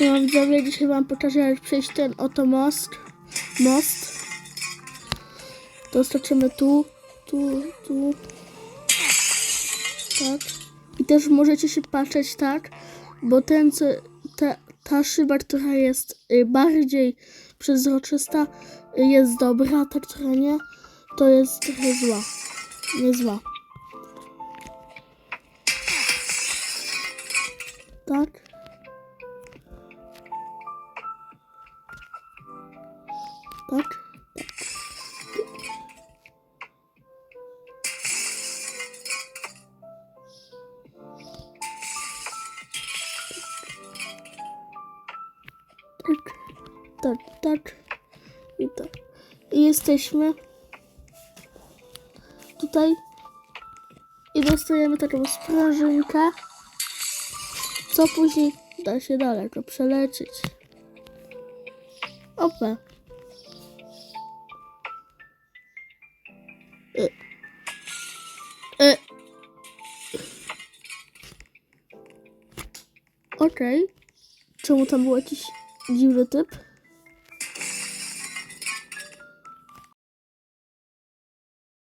Siema widzowie, dzisiaj wam pokażę jak przejść ten oto most. Most. Doskoczymy tu, tu, tu. Tak. I też możecie się patrzeć tak, bo ten, co, ta, ta szyba, która jest y, bardziej przezroczysta, y, jest dobra, ta, która nie, to jest trochę zła. Nie zła. Tak. Tak. Tak, tak, i tak. I jesteśmy tutaj i dostajemy taką sprężynkę, co później da się daleko przelecieć. Opa. Okej. Czemu tam był jakiś dziwny typ?